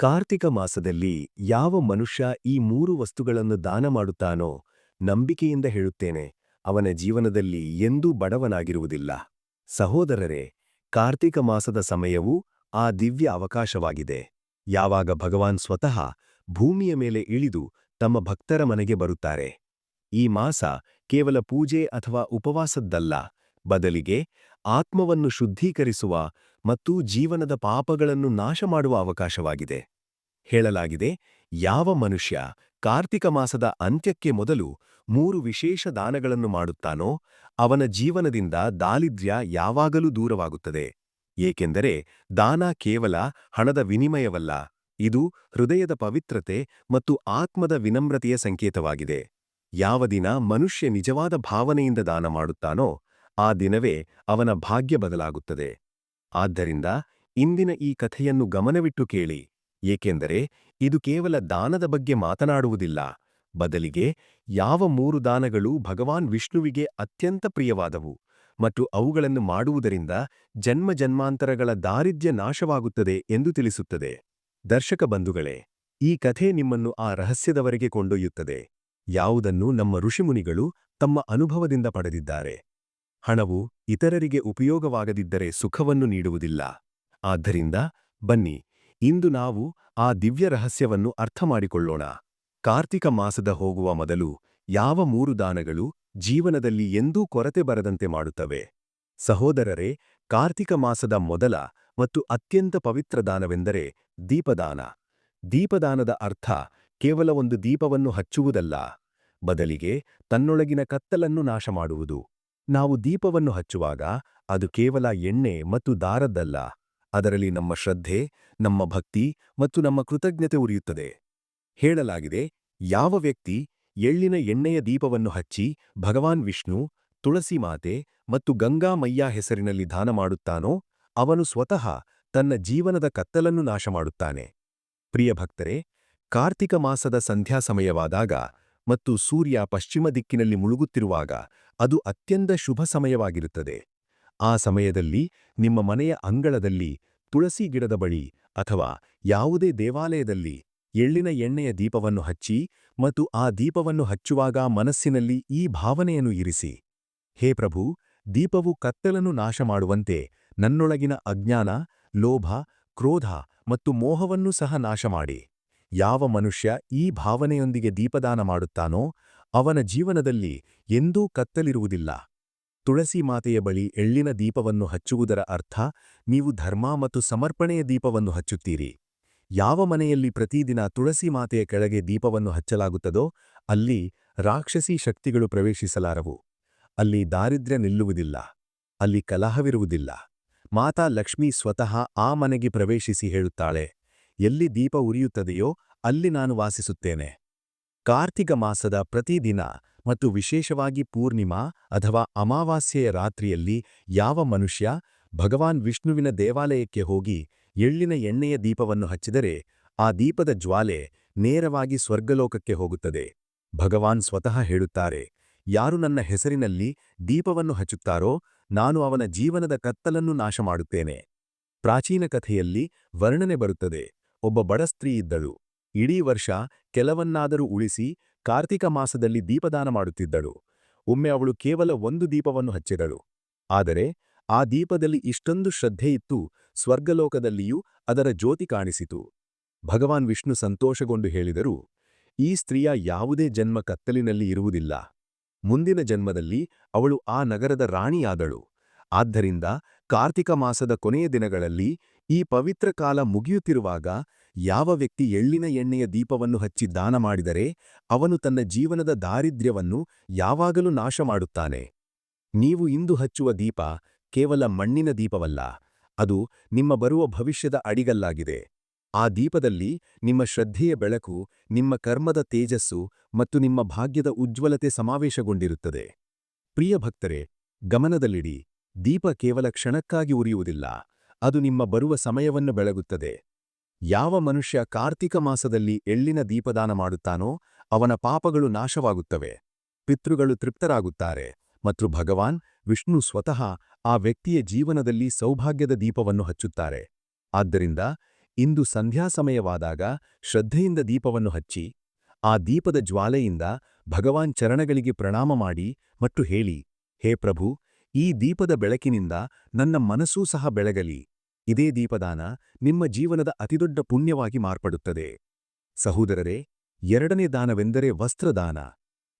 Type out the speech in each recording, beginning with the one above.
ಕಾರ್ತಿಕ ಮಾಸದಲ್ಲಿ ಯಾವ ಮನುಷ್ಯ ಈ ಮೂರು ವಸ್ತುಗಳನ್ನು ದಾನ ಮಾಡುತ್ತಾನೋ ನಂಬಿಕೆಯಿಂದ ಹೇಳುತ್ತೇನೆ, ಅವನ ಜೀವನದಲ್ಲಿ ಎಂದೂ ಬಡವನಾಗಿರುವುದಿಲ್ಲ. ಸಹೋದರರೇ, ಕಾರ್ತಿಕ ಮಾಸದ ಸಮಯವು ಆ ದಿವ್ಯ ಅವಕಾಶವಾಗಿದೆ. ಯಾವಾಗ ಭಗವಾನ್ ಸ್ವತಃ ಭೂಮಿಯ ಮೇಲೆ ಇಳಿದು ತಮ್ಮ ಭಕ್ತರ ಮನೆಗೆ ಬರುತ್ತಾರೆ. ಈ ಮಾಸ ಕೇವಲ ಪೂಜೆ ಅಥವಾ ಉಪವಾಸದ್ದಲ್ಲ, ಬದಲಿಗೆ ಆತ್ಮವನ್ನು ಶುದ್ಧೀಕರಿಸುವ ಮತ್ತು ಜೀವನದ ಪಾಪಗಳನ್ನು ನಾಶ ಮಾಡುವ ಅವಕಾಶವಾಗಿದೆ. ಹೇಳಲಾಗಿದೆ, ಯಾವ ಮನುಷ್ಯ ಕಾರ್ತಿಕ ಮಾಸದ ಅಂತ್ಯಕ್ಕೆ ಮೊದಲು ಮೂರು ವಿಶೇಷ ದಾನಗಳನ್ನು ಮಾಡುತ್ತಾನೋ ಅವನ ಜೀವನದಿಂದ ದಾಲಿದ್ರ್ಯ ಯಾವಾಗಲೂ ದೂರವಾಗುತ್ತದೆ. ಏಕೆಂದರೆ ದಾನ ಕೇವಲ ಹಣದ ವಿನಿಮಯವಲ್ಲ, ಇದು ಹೃದಯದ ಪವಿತ್ರತೆ ಮತ್ತು ಆತ್ಮದ ವಿನಮ್ರತೆಯ ಸಂಕೇತವಾಗಿದೆ. ಯಾವ ದಿನ ಮನುಷ್ಯ ನಿಜವಾದ ಭಾವನೆಯಿಂದ ದಾನ ಮಾಡುತ್ತಾನೋ ಆ ದಿನವೇ ಅವನ ಭಾಗ್ಯ ಬದಲಾಗುತ್ತದೆ. ಆದ್ದರಿಂದ ಇಂದಿನ ಈ ಕಥೆಯನ್ನು ಗಮನವಿಟ್ಟು ಕೇಳಿ. ಏಕೆಂದರೆ ಇದು ಕೇವಲ ದಾನದ ಬಗ್ಗೆ ಮಾತನಾಡುವುದಿಲ್ಲ. ಬದಲಿಗೆ ಯಾವ ಮೂರು ದಾನಗಳು ಭಗವಾನ್ ವಿಷ್ಣುವಿಗೆ ಅತ್ಯಂತ ಪ್ರಿಯವಾದವು ಮತ್ತು ಅವುಗಳನ್ನು ಮಾಡುವುದರಿಂದ ಜನ್ಮ ಜನ್ಮಾಂತರಗಳ ದಾರಿದ್ರ್ಯ ನಾಶವಾಗುತ್ತದೆ ಎಂದು ತಿಳಿಸುತ್ತದೆ. ದರ್ಶಕ ಬಂಧುಗಳೇ, ಈ ಕಥೆ ನಿಮ್ಮನ್ನು ಆ ರಹಸ್ಯದವರೆಗೆ ಕೊಂಡೊಯ್ಯುತ್ತದೆ. ಯಾವುದನ್ನು ನಮ್ಮ ಋಷಿಮುನಿಗಳು ತಮ್ಮ ಅನುಭವದಿಂದ ಪಡೆದಿದ್ದಾರೆ. ಹಣವು ಇತರರಿಗೆ ಉಪಯೋಗವಾಗದಿದ್ದರೆ ಸುಖವನ್ನು ನೀಡುವುದಿಲ್ಲ. ಆದ್ದರಿಂದ ಬನ್ನಿ ಇಂದು ನಾವು ಆ ದಿವ್ಯ ರಹಸ್ಯವನ್ನು ಅರ್ಥಮಾಡಿಕೊಳ್ಳೋಣ. ಕಾರ್ತಿಕ ಮಾಸದ ಹೋಗುವ ಮೊದಲು ಯಾವ ಮೂರು ದಾನಗಳು ಜೀವನದಲ್ಲಿ ಎಂದೂ ಕೊರತೆ ಬರದಂತೆ ಮಾಡುತ್ತವೆ? ಸಹೋದರರೇ, ಕಾರ್ತಿಕ ಮಾಸದ ಮೊದಲ ಮತ್ತು ಅತ್ಯಂತ ಪವಿತ್ರ ದಾನವೆಂದರೆ ದೀಪದಾನ. ದೀಪದಾನದ ಅರ್ಥ ಕೇವಲ ಒಂದು ದೀಪವನ್ನು ಹಚ್ಚುವುದಲ್ಲ. ಬದಲಿಗೆ ತನ್ನೊಳಗಿನ ಕತ್ತಲನ್ನು ನಾಶ ಮಾಡುವುದು ನಾವು ದೀಪವನ್ನು ಹಚ್ಚುವಾಗ ಅದು ಕೇವಲ ಎಣ್ಣೆ ಮತ್ತು ದಾರದ್ದಲ್ಲ. ಅದರಲ್ಲಿ ನಮ್ಮ ಶ್ರದ್ಧೆ, ನಮ್ಮ ಭಕ್ತಿ ಮತ್ತು ನಮ್ಮ ಕೃತಜ್ಞತೆ ಉರಿಯುತ್ತದೆ. ಹೇಳಲಾಗಿದೆ, ಯಾವ ವ್ಯಕ್ತಿ ಎಳ್ಳಿನ ಎಣ್ಣೆಯ ದೀಪವನ್ನು ಹಚ್ಚಿ ಭಗವಾನ್ ವಿಷ್ಣು, ತುಳಸಿ ಮಾತೆ ಮತ್ತು ಗಂಗಾ ಮಯ್ಯ ಹೆಸರಿನಲ್ಲಿ ದಾನ ಮಾಡುತ್ತಾನೋ, ಅವನು ಸ್ವತಃ ತನ್ನ ಜೀವನದ ಕತ್ತಲನ್ನು ನಾಶ ಮಾಡುತ್ತಾನೆ ಪ್ರಿಯ ಭಕ್ತರೇ, ಕಾರ್ತಿಕ ಮಾಸದ ಸಂಧ್ಯಾ ಸಮಯವಾದಾಗ ಮತ್ತು ಸೂರ್ಯ ಪಶ್ಚಿಮ ದಿಕ್ಕಿನಲ್ಲಿ ಮುಳುಗುತ್ತಿರುವಾಗ ಅದು ಅತ್ಯಂತ ಶುಭ ಸಮಯವಾಗಿರುತ್ತದೆ. ಆ ಸಮಯದಲ್ಲಿ ನಿಮ್ಮ ಮನೆಯ ಅಂಗಳದಲ್ಲಿ ತುಳಸಿ ಗಿಡದ ಬಳಿ ಅಥವಾ ಯಾವುದೇ ದೇವಾಲಯದಲ್ಲಿ ಎಳ್ಳಿನ ಎಣ್ಣೆಯ ದೀಪವನ್ನು ಹಚ್ಚಿ ಮತ್ತು ಆ ದೀಪವನ್ನು ಹಚ್ಚುವಾಗ ಮನಸ್ಸಿನಲ್ಲಿ ಈ ಭಾವನೆಯನ್ನು ಇರಿಸಿ. ಹೇ ಪ್ರಭು, ದೀಪವು ಕತ್ತಲನ್ನು ನಾಶ ಮಾಡುವಂತೆ ನನ್ನೊಳಗಿನ ಅಜ್ಞಾನ, ಲೋಭ, ಕ್ರೋಧ ಮತ್ತು ಮೋಹವನ್ನು ಸಹ ನಾಶ ಮಾಡಿ ಯಾವ ಮನುಷ್ಯ ಈ ಭಾವನೆಯೊಂದಿಗೆ ದೀಪದಾನ ಮಾಡುತ್ತಾನೋ ಅವನ ಜೀವನದಲ್ಲಿ ಎಂದೂ ಕತ್ತಲಿರುವುದಿಲ್ಲ. ತುಳಸಿ ಮಾತೆಯ ಬಳಿ ಎಳ್ಳಿನ ದೀಪವನ್ನು ಹಚ್ಚುವುದರ ಅರ್ಥ ನೀವು ಧರ್ಮ ಮತ್ತು ಸಮರ್ಪಣೆಯ ದೀಪವನ್ನು ಹಚ್ಚುತ್ತೀರಿ. ಯಾವ ಮನೆಯಲ್ಲಿ ಪ್ರತಿದಿನ ತುಳಸಿ ಮಾತೆಯ ಕೆಳಗೆ ದೀಪವನ್ನು ಹಚ್ಚಲಾಗುತ್ತದೋ ಅಲ್ಲಿ ರಾಕ್ಷಸಿ ಶಕ್ತಿಗಳು ಪ್ರವೇಶಿಸಲಾರವು. ಅಲ್ಲಿ ದಾರಿದ್ರ್ಯ ನಿಲ್ಲುವುದಿಲ್ಲ, ಅಲ್ಲಿ ಕಲಹವಿರುವುದಿಲ್ಲ. ಮಾತಾ ಲಕ್ಷ್ಮೀ ಸ್ವತಃ ಆ ಮನೆಗೆ ಪ್ರವೇಶಿಸಿ ಹೇಳುತ್ತಾಳೆ, ಎಲ್ಲಿ ದೀಪ ಉರಿಯುತ್ತದೆಯೋ ಅಲ್ಲಿ ನಾನು ವಾಸಿಸುತ್ತೇನೆ. ಕಾರ್ತಿಕ ಮಾಸದ ಪ್ರತಿದಿನ ಮತ್ತು ವಿಶೇಷವಾಗಿ ಪೂರ್ಣಿಮಾ ಅಥವಾ ಅಮಾವಾಸ್ಯೆಯ ರಾತ್ರಿಯಲ್ಲಿ ಯಾವ ಮನುಷ್ಯ ಭಗವಾನ್ ವಿಷ್ಣುವಿನ ದೇವಾಲಯಕ್ಕೆ ಹೋಗಿ ಎಳ್ಳಿನ ಎಣ್ಣೆಯ ದೀಪವನ್ನು ಹಚ್ಚಿದರೆ ಆ ದೀಪದ ಜ್ವಾಲೆ ನೇರವಾಗಿ ಸ್ವರ್ಗಲೋಕಕ್ಕೆ ಹೋಗುತ್ತದೆ. ಭಗವಾನ್ ಸ್ವತಃ ಹೇಳುತ್ತಾರೆ, ಯಾರು ನನ್ನ ಹೆಸರಿನಲ್ಲಿ ದೀಪವನ್ನು ಹಚ್ಚುತ್ತಾರೋ ನಾನು ಅವನ ಜೀವನದ ಕತ್ತಲನ್ನು ನಾಶ ಮಾಡುತ್ತೇನೆ ಪ್ರಾಚೀನ ಕಥೆಯಲ್ಲಿ ವರ್ಣನೆ ಬರುತ್ತದೆ, ಒಬ್ಬ ಬಡ ಸ್ತ್ರೀ ಇದ್ದಳು. ಇಡೀ ವರ್ಷ ಕೆಲವನ್ನಾದರೂ ಉಳಿಸಿ ಕಾರ್ತಿಕ ಮಾಸದಲ್ಲಿ ದೀಪದಾನ ಮಾಡುತ್ತಿದ್ದಳು. ಒಮ್ಮೆ ಅವಳು ಕೇವಲ ಒಂದು ದೀಪವನ್ನು ಹಚ್ಚಿದಳು. ಆದರೆ ಆ ದೀಪದಲ್ಲಿ ಇಷ್ಟೊಂದು ಶ್ರದ್ಧೆಯಿತ್ತು ಸ್ವರ್ಗಲೋಕದಲ್ಲಿಯೂ ಅದರ ಜ್ಯೋತಿ ಕಾಣಿಸಿತು. ಭಗವಾನ್ ವಿಷ್ಣು ಸಂತೋಷಗೊಂಡು ಹೇಳಿದರು, ಈ ಸ್ತ್ರೀಯ ಯಾವುದೇ ಜನ್ಮ ಕತ್ತಲಿನಲ್ಲಿ ಇರುವುದಿಲ್ಲ. ಮುಂದಿನ ಜನ್ಮದಲ್ಲಿ ಅವಳು ಆ ನಗರದ ರಾಣಿಯಾದಳು. ಆದ್ದರಿಂದ ಕಾರ್ತಿಕ ಮಾಸದ ಕೊನೆಯ ದಿನಗಳಲ್ಲಿ ಈ ಪವಿತ್ರ ಕಾಲ ಮುಗಿಯುತ್ತಿರುವಾಗ ಯಾವ ವ್ಯಕ್ತಿ ಎಳ್ಳಿನ ಎಣ್ಣೆಯ ದೀಪವನ್ನು ಹಚ್ಚಿ ದಾನ ಮಾಡಿದರೆ ಅವನು ತನ್ನ ಜೀವನದ ದಾರಿದ್ರ್ಯವನ್ನು ಯಾವಾಗಲೂ ನಾಶ ಮಾಡುತ್ತಾನೆ ನೀವು ಇಂದು ಹಚ್ಚುವ ದೀಪ ಕೇವಲ ಮಣ್ಣಿನ ದೀಪವಲ್ಲ, ಅದು ನಿಮ್ಮ ಬರುವ ಭವಿಷ್ಯದ ಅಡಿಗಲ್ಲಾಗಿದೆ. ಆ ದೀಪದಲ್ಲಿ ನಿಮ್ಮ ಶ್ರದ್ಧೆಯ ಬೆಳಕು, ನಿಮ್ಮ ಕರ್ಮದ ತೇಜಸ್ಸು ಮತ್ತು ನಿಮ್ಮ ಭಾಗ್ಯದ ಉಜ್ವಲತೆ ಸಮಾವೇಶಗೊಂಡಿರುತ್ತದೆ. ಪ್ರಿಯ ಭಕ್ತರೆ, ಗಮನದಲ್ಲಿಡಿ, ದೀಪ ಕೇವಲ ಕ್ಷಣಕ್ಕಾಗಿ ಉರಿಯುವುದಿಲ್ಲ, ಅದು ನಿಮ್ಮ ಬರುವ ಸಮಯವನ್ನು ಬೆಳಗುತ್ತದೆ. ಯಾವ ಮನುಷ್ಯ ಕಾರ್ತಿಕ ಮಾಸದಲ್ಲಿ ಎಳ್ಳಿನ ದೀಪದಾನ ಮಾಡುತ್ತಾನೋ ಅವನ ಪಾಪಗಳು ನಾಶವಾಗುತ್ತವೆ. ಪಿತೃಗಳು ತೃಪ್ತರಾಗುತ್ತಾರೆ ಮತ್ತು ಭಗವಾನ್ ವಿಷ್ಣು ಸ್ವತಃ ಆ ವ್ಯಕ್ತಿಯ ಜೀವನದಲ್ಲಿ ಸೌಭಾಗ್ಯದ ದೀಪವನ್ನು ಹಚ್ಚುತ್ತಾರೆ. ಆದ್ದರಿಂದ ಇಂದು ಸಂಧ್ಯಾ ಸಮಯವಾದಾಗ ಶ್ರದ್ಧೆಯಿಂದ ದೀಪವನ್ನು ಹಚ್ಚಿ, ಆ ದೀಪದ ಜ್ವಾಲೆಯಿಂದ ಭಗವಾನ್ ಚರಣಗಳಿಗೆ ಪ್ರಣಾಮ ಮಾಡಿ ಮತ್ತು ಹೇಳಿ, ಹೇ ಪ್ರಭು, ಈ ದೀಪದ ಬೆಳಕಿನಿಂದ ನನ್ನ ಮನಸ್ಸೂ ಸಹ ಬೆಳಗಲಿ. ಇದೇ ದೀಪದಾನ ನಿಮ್ಮ ಜೀವನದ ಅತಿದೊಡ್ಡ ಪುಣ್ಯವಾಗಿ ಮಾರ್ಪಡುತ್ತದೆ. ಸಹೋದರರೇ, ಎರಡನೇ ದಾನವೆಂದರೆ ವಸ್ತ್ರದಾನ.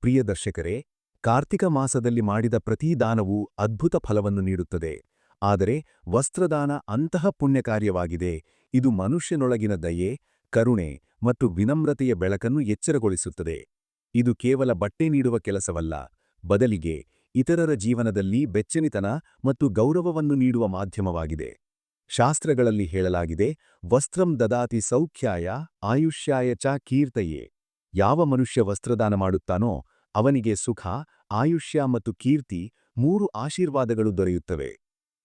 ಪ್ರಿಯ ದರ್ಶಕರೇ ಕಾರ್ತಿಕ ಮಾಸದಲ್ಲಿ ಮಾಡಿದ ಪ್ರತಿ ದಾನವೂ ಅದ್ಭುತ ಫಲವನ್ನು ನೀಡುತ್ತದೆ. ಆದರೆ ವಸ್ತ್ರದಾನ ಅಂತಹ ಪುಣ್ಯಕಾರ್ಯವಾಗಿದೆ. ಇದು ಮನುಷ್ಯನೊಳಗಿನ ದಯೆ, ಕರುಣೆ ಮತ್ತು ವಿನಮ್ರತೆಯ ಬೆಳಕನ್ನು ಎಚ್ಚರಗೊಳಿಸುತ್ತದೆ. ಇದು ಕೇವಲ ಬಟ್ಟೆ ನೀಡುವ ಕೆಲಸವಲ್ಲ. ಬದಲಿಗೆ ಇತರರ ಜೀವನದಲ್ಲಿ ಬೆಚ್ಚನಿತನ ಮತ್ತು ಗೌರವವನ್ನು ನೀಡುವ ಮಾಧ್ಯಮವಾಗಿದೆ. ಶಾಸ್ತ್ರಗಳಲ್ಲಿ ಹೇಳಲಾಗಿದೆ, ವಸ್ತ್ರಂ ದದಾತಿ ಸೌಖ್ಯಾಯ, ಆಯುಷ್ಯಾಯ ಚ ಕೀರ್ತಯೇ. ಯಾವ ಮನುಷ್ಯ ವಸ್ತ್ರದಾನ ಮಾಡುತ್ತಾನೋ ಅವನಿಗೆ ಸುಖ, ಆಯುಷ್ಯ ಮತ್ತು ಕೀರ್ತಿ ಮೂರು ಆಶೀರ್ವಾದಗಳು ದೊರೆಯುತ್ತವೆ.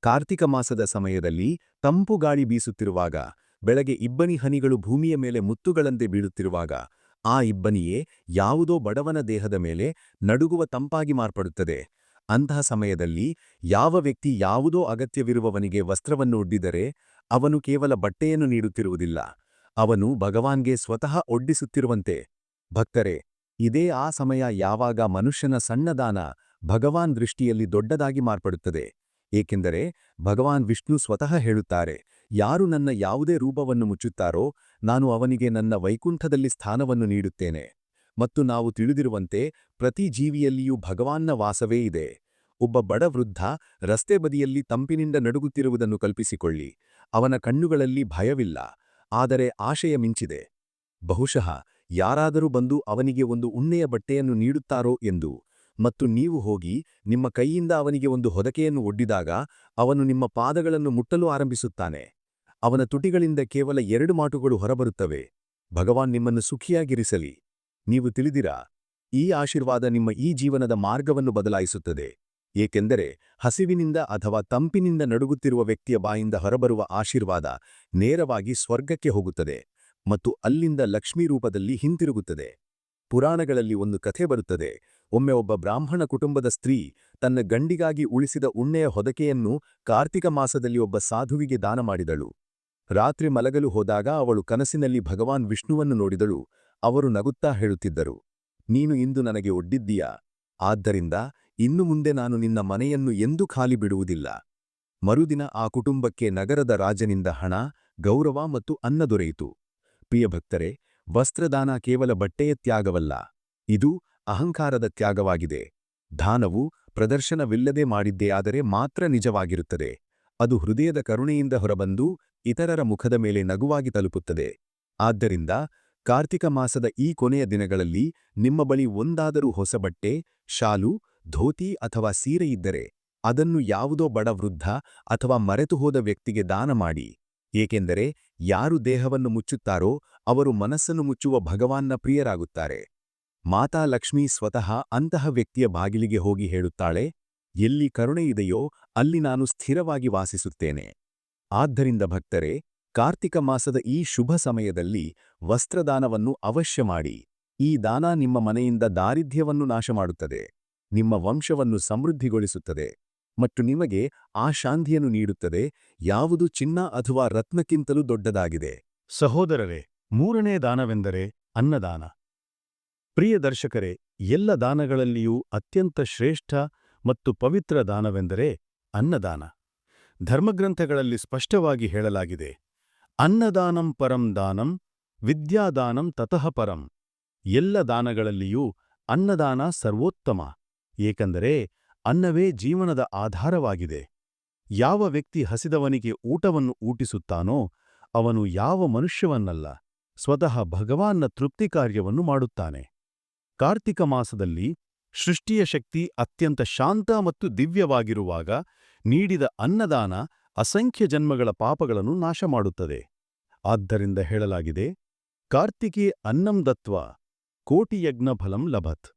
ಕಾರ್ತಿಕ ಮಾಸದ ಸಮಯದಲ್ಲಿ ತಂಪು ಗಾಳಿ ಬೀಸುತ್ತಿರುವಾಗ, ಬೆಳಗ್ಗೆ ಇಬ್ಬನಿ ಹನಿಗಳು ಭೂಮಿಯ ಮೇಲೆ ಮುತ್ತುಗಳಂತೆ ಬೀಳುತ್ತಿರುವಾಗ, ಆ ಇಬ್ಬನಿಯೇ ಯಾವುದೋ ಬಡವನ ದೇಹದ ಮೇಲೆ ನಡುಗುವ ತಂಪಾಗಿ ಮಾರ್ಪಡುತ್ತದೆ. ಅಂತಹ ಸಮಯದಲ್ಲಿ ಯಾವ ವ್ಯಕ್ತಿ ಯಾವುದೋ ಅಗತ್ಯವಿರುವವನಿಗೆ ವಸ್ತ್ರವನ್ನು ಒಡ್ಡಿದರೆ ಅವನು ಕೇವಲ ಬಟ್ಟೆಯನ್ನು ನೀಡುತ್ತಿರುವುದಿಲ್ಲ. ಅವನು ಭಗವಾನ್ಗೆ ಸ್ವತಃ ಒಡ್ಡಿಸುತ್ತಿರುವಂತೆ. ಭಕ್ತರೇ, ಇದೇ ಆ ಸಮಯ ಯಾವಾಗ ಮನುಷ್ಯನ ಸಣ್ಣದಾನ ಭಗವಾನ್ ದೃಷ್ಟಿಯಲ್ಲಿ ದೊಡ್ಡದಾಗಿ ಮಾರ್ಪಡುತ್ತದೆ. ಏಕೆಂದರೆ, ಭಗವಾನ್ ವಿಷ್ಣು ಸ್ವತಃ ಹೇಳುತ್ತಾರೆ, ಯಾರು ನನ್ನ ಯಾವುದೇ ರೂಪವನ್ನು ಮುಚ್ಚುತ್ತಾರೋ, ನಾನು ಅವನಿಗೆ ನನ್ನ ವೈಕುಂಠದಲ್ಲಿ ಸ್ಥಾನವನ್ನು ನೀಡುತ್ತೇನೆ. ಮತ್ತು ನಾವು ತಿಳಿದಿರುವಂತೆ ಪ್ರತಿ ಜೀವಿಯಲ್ಲಿಯೂ ಭಗವಾನ್ನ ವಾಸವೇ ಇದೆ. ಒಬ್ಬ ಬಡ ವೃದ್ಧ ರಸ್ತೆ ಬದಿಯಲ್ಲಿ ತಂಪಿನಿಂದ ನಡುಗುತ್ತಿರುವುದನ್ನು ಕಲ್ಪಿಸಿಕೊಳ್ಳಿ. ಅವನ ಕಣ್ಣುಗಳಲ್ಲಿ ಭಯವಿಲ್ಲ, ಆದರೆ ಆಶಯ ಮಿಂಚಿದೆ. ಬಹುಶಃ ಯಾರಾದರೂ ಬಂದು ಅವನಿಗೆ ಒಂದು ಉಣ್ಣೆಯ ಬಟ್ಟೆಯನ್ನು ನೀಡುತ್ತಾರೋ ಎಂದು, ಮತ್ತು ನೀವು ಹೋಗಿ ನಿಮ್ಮ ಕೈಯಿಂದ ಅವನಿಗೆ ಒಂದು ಹೊದಕೆಯನ್ನು ಒಡ್ಡಿದಾಗ ಅವನು ನಿಮ್ಮ ಪಾದಗಳನ್ನು ಮುಟ್ಟಲು ಆರಂಭಿಸುತ್ತಾನೆ. ಅವನ ತುಟಿಗಳಿಂದ ಕೇವಲ ಎರಡು ಮಾಟುಗಳು ಹೊರಬರುತ್ತವೆ. ಭಗವಾನ್ ನಿಮ್ಮನ್ನು ಸುಖಿಯಾಗಿರಿಸಲಿ. ನೀವು ತಿಳಿದಿರಾ, ಈ ಆಶೀರ್ವಾದ ನಿಮ್ಮ ಈ ಜೀವನದ ಮಾರ್ಗವನ್ನು ಬದಲಾಯಿಸುತ್ತದೆ. ಏಕೆಂದರೆ ಹಸಿವಿನಿಂದ ಅಥವಾ ತಂಪಿನಿಂದ ನಡುಗುತ್ತಿರುವ ವ್ಯಕ್ತಿಯ ಬಾಯಿಂದ ಹೊರಬರುವ ಆಶೀರ್ವಾದ ನೇರವಾಗಿ ಸ್ವರ್ಗಕ್ಕೆ ಹೋಗುತ್ತದೆ ಮತ್ತು ಅಲ್ಲಿಂದ ಲಕ್ಷ್ಮೀ ರೂಪದಲ್ಲಿ ಹಿಂತಿರುಗುತ್ತದೆ. ಪುರಾಣಗಳಲ್ಲಿ ಒಂದು ಕಥೆ ಬರುತ್ತದೆ, ಒಮ್ಮೆ ಒಬ್ಬ ಬ್ರಾಹ್ಮಣ ಕುಟುಂಬದ ಸ್ತ್ರೀ ತನ್ನ ಗಂಡಿಗಾಗಿ ಉಳಿಸಿದ ಉಣ್ಣೆಯ ಹೊದಕೆಯನ್ನು ಕಾರ್ತಿಕ ಮಾಸದಲ್ಲಿ ಒಬ್ಬ ಸಾಧುವಿಗೆ ದಾನ ಮಾಡಿದಳು. ರಾತ್ರಿ ಮಲಗಲು ಹೋದಾಗ ಅವಳು ಕನಸಿನಲ್ಲಿ ಭಗವಾನ್ ವಿಷ್ಣುವನ್ನು ನೋಡಿದಳು. ಅವರು ನಗುತ್ತಾ ಹೇಳುತ್ತಿದ್ದರು, ನೀನು ಇಂದು ನನಗೆ ಒಡ್ಡಿದ್ದೀಯ? ಆದ್ದರಿಂದ ಇನ್ನು ಮುಂದೆ ನಾನು ನಿನ್ನ ಮನೆಯನ್ನು ಎಂದೂ ಖಾಲಿ ಬಿಡುವುದಿಲ್ಲ. ಮರುದಿನ ಆ ಕುಟುಂಬಕ್ಕೆ ನಗರದ ರಾಜನಿಂದ ಹಣ, ಗೌರವ ಮತ್ತು ಅನ್ನ ದೊರೆಯಿತು. ಪ್ರಿಯಭಕ್ತರೆ ವಸ್ತ್ರದಾನ ಕೇವಲ ಬಟ್ಟೆಯ ತ್ಯಾಗವಲ್ಲ, ಇದು ಅಹಂಕಾರದ ತ್ಯಾಗವಾಗಿದೆ. ದಾನವು ಪ್ರದರ್ಶನವಿಲ್ಲದೆ ಮಾಡಿದ್ದೇ ಆದರೆ ಮಾತ್ರ ನಿಜವಾಗಿರುತ್ತದೆ. ಅದು ಹೃದಯದ ಕರುಣೆಯಿಂದ ಹೊರಬಂದು ಇತರರ ಮುಖದ ಮೇಲೆ ನಗುವಾಗಿ ತಲುಪುತ್ತದೆ. ಆದ್ದರಿಂದ ಕಾರ್ತಿಕ ಮಾಸದ ಈ ಕೊನೆಯ ದಿನಗಳಲ್ಲಿ ನಿಮ್ಮ ಬಳಿ ಒಂದಾದರೂ ಹೊಸ ಬಟ್ಟೆ, ಶಾಲು, ಧೋತಿ ಅಥವಾ ಸೀರೆಯಿದ್ದರೆ ಅದನ್ನು ಯಾವುದೋ ಬಡ ವೃದ್ಧ ಅಥವಾ ಮರೆತುಹೋದ ವ್ಯಕ್ತಿಗೆ ದಾನ ಮಾಡಿ. ಏಕೆಂದರೆ ಯಾರು ದೇಹವನ್ನು ಮುಚ್ಚುತ್ತಾರೋ ಅವರು ಮನಸ್ಸನ್ನು ಮುಚ್ಚುವ ಭಗವಾನ್ನ ಪ್ರಿಯರಾಗುತ್ತಾರೆ. ಮಾತಾ ಲಕ್ಷ್ಮೀ ಸ್ವತಃ ಅಂತಹ ವ್ಯಕ್ತಿಯ ಬಾಗಿಲಿಗೆ ಹೋಗಿ ಹೇಳುತ್ತಾಳೆ, ಎಲ್ಲಿ ಕರುಣೆಯಿದೆಯೋ ಅಲ್ಲಿ ನಾನು ಸ್ಥಿರವಾಗಿ ವಾಸಿಸುತ್ತೇನೆ. ಆದ್ದರಿಂದ ಭಕ್ತರೆ, ಕಾರ್ತಿಕ ಮಾಸದ ಈ ಶುಭ ಸಮಯದಲ್ಲಿ ವಸ್ತ್ರದಾನವನ್ನು ಅವಶ್ಯ ಮಾಡಿ. ಈ ದಾನ ನಿಮ್ಮ ಮನೆಯಿಂದ ದಾರಿದ್ರ್ಯವನ್ನು ನಾಶಮಾಡುತ್ತದೆ. ನಿಮ್ಮ ವಂಶವನ್ನು ಸಮೃದ್ಧಿಗೊಳಿಸುತ್ತದೆ. ಮತ್ತು ನಿಮಗೆ ಆ ಶಾಂತಿಯನ್ನು ನೀಡುತ್ತದೆ. ಯಾವುದು ಚಿನ್ನ ಅಥವಾ ರತ್ನಕ್ಕಿಂತಲೂ ದೊಡ್ಡದಾಗಿದೆ. ಸಹೋದರರೇ, ಮೂರನೇ ದಾನವೆಂದರೆ ಅನ್ನದಾನ. ಪ್ರಿಯ ದರ್ಶಕರೇ, ಎಲ್ಲ ದಾನಗಳಲ್ಲಿಯೂ ಅತ್ಯಂತ ಶ್ರೇಷ್ಠ ಮತ್ತು ಪವಿತ್ರ ದಾನವೆಂದರೆ ಅನ್ನದಾನ. ಧರ್ಮಗ್ರಂಥಗಳಲ್ಲಿ ಸ್ಪಷ್ಟವಾಗಿ ಹೇಳಲಾಗಿದೆ. ಅನ್ನದಾನಂ ಪರಂ ದಾನಂ ವಿದ್ಯಾದಾನಂ ತತಃ ಪರಂ. ಎಲ್ಲ ದಾನಗಳಲ್ಲಿಯೂ ಅನ್ನದಾನ ಸರ್ವೋತ್ತಮ. ಏಕೆಂದರೆ ಅನ್ನವೇ ಜೀವನದ ಆಧಾರವಾಗಿದೆ. ಯಾವ ವ್ಯಕ್ತಿ ಹಸಿದವನಿಗೆ ಊಟವನ್ನು ಊಟಿಸುತ್ತಾನೋ ಅವನು ಯಾವ ಮನುಷ್ಯವನ್ನಲ್ಲ, ಸ್ವತಃ ಭಗವಾನ್ನ ತೃಪ್ತಿ ಕಾರ್ಯವನ್ನು ಮಾಡುತ್ತಾನೆ. ಕಾರ್ತಿಕ ಮಾಸದಲ್ಲಿ ಸೃಷ್ಟಿಯ ಶಕ್ತಿ ಅತ್ಯಂತ ಶಾಂತ ಮತ್ತು ದಿವ್ಯವಾಗಿರುವಾಗ ನೀಡಿದ ಅನ್ನದಾನ ಅಸಂಖ್ಯ ಜನ್ಮಗಳ ಪಾಪಗಳನ್ನು ನಾಶ ಮಾಡುತ್ತದೆ ಆದ್ದರಿಂದ ಹೇಳಲಾಗಿದೆ ಕಾರ್ತಿಕೇ ಅನ್ನಂ ದತ್ವ ಕೋಟಿಯಜ್ಞ ಫಲಂ ಲಭತ್.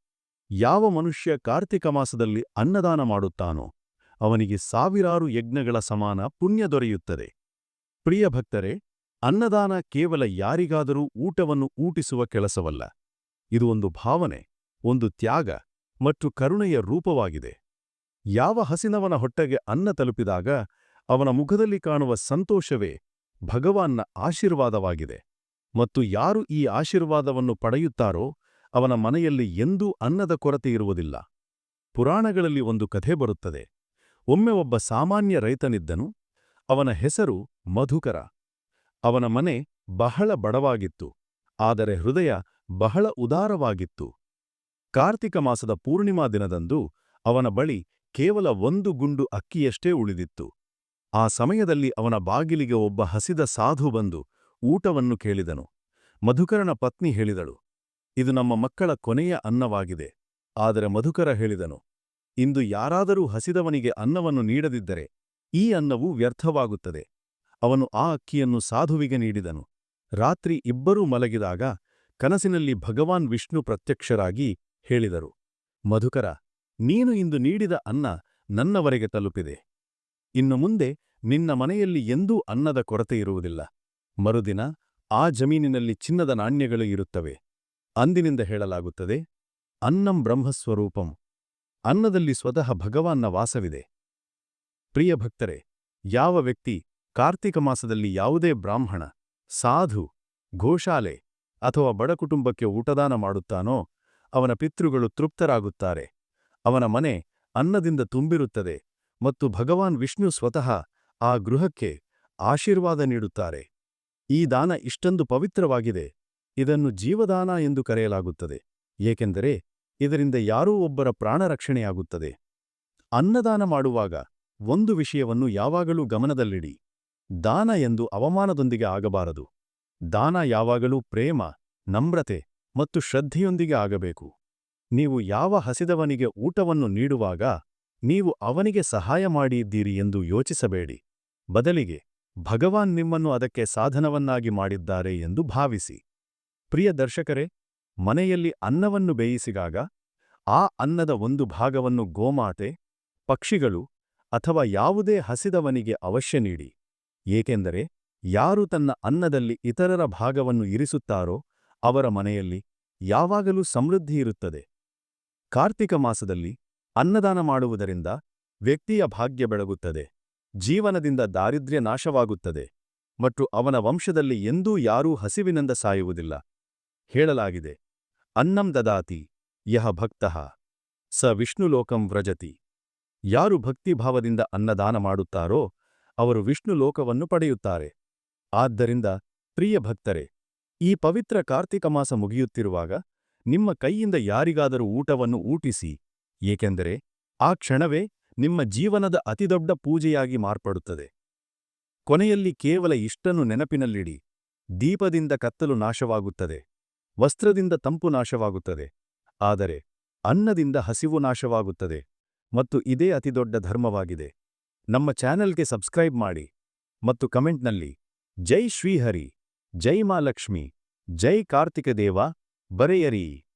ಯಾವ ಮನುಷ್ಯ ಕಾರ್ತಿಕ ಮಾಸದಲ್ಲಿ ಅನ್ನದಾನ ಮಾಡುತ್ತಾನೋ, ಅವನಿಗೆ ಸಾವಿರಾರು ಯಜ್ಞಗಳ ಸಮಾನ ಪುಣ್ಯ ದೊರೆಯುತ್ತದೆ. ಪ್ರಿಯ ಭಕ್ತರೆ, ಅನ್ನದಾನ ಕೇವಲ ಯಾರಿಗಾದರೂ ಊಟವನ್ನು ಊಟಿಸುವ ಕೆಲಸವಲ್ಲ. ಇದು ಒಂದು ಭಾವನೆ, ಒಂದು ತ್ಯಾಗ ಮತ್ತು ಕರುಣೆಯ ರೂಪವಾಗಿದೆ. ಯಾವ ಹಸಿನವನ ಹೊಟ್ಟೆಗೆ ಅನ್ನ ತಲುಪಿದಾಗ ಅವನ ಮುಖದಲ್ಲಿ ಕಾಣುವ ಸಂತೋಷವೇ ಭಗವಾನ್ನ ಆಶೀರ್ವಾದವಾಗಿದೆ. ಮತ್ತು ಯಾರು ಈ ಆಶೀರ್ವಾದವನ್ನು ಪಡೆಯುತ್ತಾರೋ ಅವನ ಮನೆಯಲ್ಲಿ ಎಂದೂ ಅನ್ನದ ಕೊರತೆ ಇರುವುದಿಲ್ಲ. ಪುರಾಣಗಳಲ್ಲಿ ಒಂದು ಕಥೆ ಬರುತ್ತದೆ. ಒಮ್ಮೆ ಒಬ್ಬ ಸಾಮಾನ್ಯ ರೈತನಿದ್ದನು. ಅವನ ಹೆಸರು ಮಧುಕರ. ಅವನ ಮನೆ ಬಹಳ ಬಡವಾಗಿತ್ತು. ಆದರೆ ಹೃದಯ ಬಹಳ ಉದಾರವಾಗಿತ್ತು. ಕಾರ್ತಿಕ ಮಾಸದ ಪೂರ್ಣಿಮಾ ದಿನದಂದು ಅವನ ಬಳಿ ಕೇವಲ ಒಂದು ಗುಂಡು ಅಕ್ಕಿಯಷ್ಟೇ ಉಳಿದಿತ್ತು. ಆ ಸಮಯದಲ್ಲಿ ಅವನ ಬಾಗಿಲಿಗೆ ಒಬ್ಬ ಹಸಿದ ಸಾಧು ಬಂದು ಊಟವನ್ನು ಕೇಳಿದನು. ಮಧುಕರನ ಪತ್ನಿ ಹೇಳಿದಳು, ಇದು ನಮ್ಮ ಮಕ್ಕಳ ಕೊನೆಯ ಅನ್ನವಾಗಿದೆ. ಆದರೆ ಮಧುಕರ ಹೇಳಿದನು, ಇಂದು ಯಾರಾದರೂ ಹಸಿದವನಿಗೆ ಅನ್ನವನ್ನು ನೀಡದಿದ್ದರೆ ಈ ಅನ್ನವು ವ್ಯರ್ಥವಾಗುತ್ತದೆ. ಅವನು ಆ ಅಕ್ಕಿಯನ್ನು ಸಾಧುವಿಗೆ ನೀಡಿದನು. ರಾತ್ರಿ ಇಬ್ಬರೂ ಮಲಗಿದಾಗ ಕನಸಿನಲ್ಲಿ ಭಗವಾನ್ ವಿಷ್ಣು ಪ್ರತ್ಯಕ್ಷರಾಗಿ ಹೇಳಿದರು, ಮಧುಕರ, ನೀನು ಇಂದು ನೀಡಿದ ಅನ್ನ ನನ್ನವರೆಗೆ ತಲುಪಿದೆ. ಇನ್ನು ಮುಂದೆ ನಿನ್ನ ಮನೆಯಲ್ಲಿ ಎಂದೂ ಅನ್ನದ ಕೊರತೆ ಇರುವುದಿಲ್ಲ. ಮರುದಿನ ಆ ಜಮೀನಿನಲ್ಲಿ ಚಿನ್ನದ ನಾಣ್ಯಗಳು ಇರುತ್ತವೆ. ಅಂದಿನಿಂದ ಹೇಳಲಾಗುತ್ತದೆ, ಅನ್ನಂ ಬ್ರಹ್ಮಸ್ವರೂಪಂ, ಅನ್ನದಲ್ಲಿ ಸ್ವತಃ ಭಗವಾನ್ನ ವಾಸವಿದೆ. ಪ್ರಿಯ ಭಕ್ತರೆ, ಯಾವ ವ್ಯಕ್ತಿ ಕಾರ್ತಿಕ ಮಾಸದಲ್ಲಿ ಯಾವುದೇ ಬ್ರಾಹ್ಮಣ, ಸಾಧು, ಗೋಶಾಲೆ ಅಥವಾ ಬಡ ಕುಟುಂಬಕ್ಕೆ ಊಟದಾನ ಮಾಡುತ್ತಾನೋ, ಅವನ ಪಿತೃಗಳು ತೃಪ್ತರಾಗುತ್ತಾರೆ. ಅವನ ಮನೆ ಅನ್ನದಿಂದ ತುಂಬಿರುತ್ತದೆ ಮತ್ತು ಭಗವಾನ್ ವಿಷ್ಣು ಸ್ವತಃ ಆ ಗೃಹಕ್ಕೆ ಆಶೀರ್ವಾದ ನೀಡುತ್ತಾರೆ. ಈ ದಾನ ಇಷ್ಟೊಂದು ಪವಿತ್ರವಾಗಿದೆ. ಇದನ್ನು ಜೀವದಾನ ಎಂದು ಕರೆಯಲಾಗುತ್ತದೆ. ಏಕೆಂದರೆ, ಇದರಿಂದ ಯಾರೂ ಒಬ್ಬರ ಪ್ರಾಣರಕ್ಷಣೆಯಾಗುತ್ತದೆ ಅನ್ನದಾನ ಮಾಡುವಾಗ ಒಂದು ವಿಷಯವನ್ನು ಯಾವಾಗಲೂ ಗಮನದಲ್ಲಿಡಿ. ದಾನ ಎಂದು ಅವಮಾನದೊಂದಿಗೆ ಆಗಬಾರದು. ದಾನ ಯಾವಾಗಲೂ ಪ್ರೇಮ, ನಮ್ರತೆ ಮತ್ತು ಶ್ರದ್ಧೆಯೊಂದಿಗೆ ಆಗಬೇಕು. ನೀವು ಯಾವ ಹಸಿದವನಿಗೆ ಊಟವನ್ನು ನೀಡುವಾಗ ನೀವು ಅವನಿಗೆ ಸಹಾಯ ಮಾಡಿದ್ದೀರಿ ಎಂದು ಯೋಚಿಸಬೇಡಿ. ಬದಲಿಗೆ ಭಗವಾನ್ ನಿಮ್ಮನ್ನು ಅದಕ್ಕೆ ಸಾಧನವನ್ನಾಗಿ ಮಾಡಿದ್ದಾರೆ ಎಂದು ಭಾವಿಸಿ. ಪ್ರಿಯ ದರ್ಶಕರೇ, ಮನೆಯಲ್ಲಿ ಅನ್ನವನ್ನು ಬೇಯಿಸಿದಾಗ ಆ ಅನ್ನದ ಒಂದು ಭಾಗವನ್ನು ಗೋಮಾತೆ, ಪಕ್ಷಿಗಳು ಅಥವಾ ಯಾವುದೇ ಹಸಿದವನಿಗೆ ಅವಶ್ಯ ನೀಡಿ. ಏಕೆಂದರೆ, ಯಾರು ತನ್ನ ಅನ್ನದಲ್ಲಿ ಇತರರ ಭಾಗವನ್ನು ಇರಿಸುತ್ತಾರೋ, ಅವರ ಮನೆಯಲ್ಲಿ ಯಾವಾಗಲೂ ಸಮೃದ್ಧಿ ಇರುತ್ತದೆ. ಕಾರ್ತಿಕ ಮಾಸದಲ್ಲಿ ಅನ್ನದಾನ ಮಾಡುವುದರಿಂದ ವ್ಯಕ್ತಿಯ ಭಾಗ್ಯ ಬೆಳಗುತ್ತದೆ. ಜೀವನದಿಂದ ದಾರಿದ್ರ್ಯ ನಾಶವಾಗುತ್ತದೆ ಮತ್ತು ಅವನ ವಂಶದಲ್ಲಿ ಎಂದೂ ಯಾರೂ ಹಸಿವಿನಿಂದ ಸಾಯುವುದಿಲ್ಲ. ಹೇಳಲಾಗಿದೆ, ಅನ್ನಂ ದದಾತಿ ಯಹ ಭಕ್ತಃ, ಸ ವಿಷ್ಣುಲೋಕಂ ವ್ರಜತಿ. ಯಾರು ಭಕ್ತಿಭಾವದಿಂದ ಅನ್ನದಾನ ಮಾಡುತ್ತಾರೋ ಅವರು ವಿಷ್ಣು ಲೋಕವನ್ನು ಪಡೆಯುತ್ತಾರೆ. ಆದ್ದರಿಂದ, ಪ್ರಿಯ ಭಕ್ತರೆ, ಈ ಪವಿತ್ರ ಕಾರ್ತಿಕ ಮಾಸ ಮುಗಿಯುತ್ತಿರುವಾಗ ನಿಮ್ಮ ಕೈಯಿಂದ ಯಾರಿಗಾದರೂ ಊಟವನ್ನು ಊಟಿಸಿ, ಏಕೆಂದರೆ ಆ ಕ್ಷಣವೇ ನಿಮ್ಮ ಜೀವನದ ಅತಿದೊಡ್ಡ ಪೂಜೆಯಾಗಿ ಮಾರ್ಪಡುತ್ತದೆ. ಕೊನೆಯಲ್ಲಿ ಕೇವಲ ಇಷ್ಟನ್ನು ನೆನಪಿನಲ್ಲಿಡಿ. ದೀಪದಿಂದ ಕತ್ತಲು ನಾಶವಾಗುತ್ತದೆ. ವಸ್ತ್ರದಿಂದ ತಂಪು ನಾಶವಾಗುತ್ತದೆ. ಆದರೆ, ಅನ್ನದಿಂದ ಹಸಿವು ನಾಶವಾಗುತ್ತದೆ. ಮತ್ತು ಇದೇ ಅತಿದೊಡ್ಡ ಧರ್ಮವಾಗಿದೆ. ನಮ್ಮ ಚಾನೆಲ್ಗೆ ಸಬ್ಸ್ಕ್ರೈಬ್ ಮಾಡಿ. ಮತ್ತು ಕಮೆಂಟ್ನಲ್ಲಿ, ಜೈ ಶ್ರೀಹರಿ, ಜೈ ಮಾಲಕ್ಷ್ಮಿ ಜೈ ಕಾರ್ತಿಕ ದೇವ ಬರೆಯರಿ.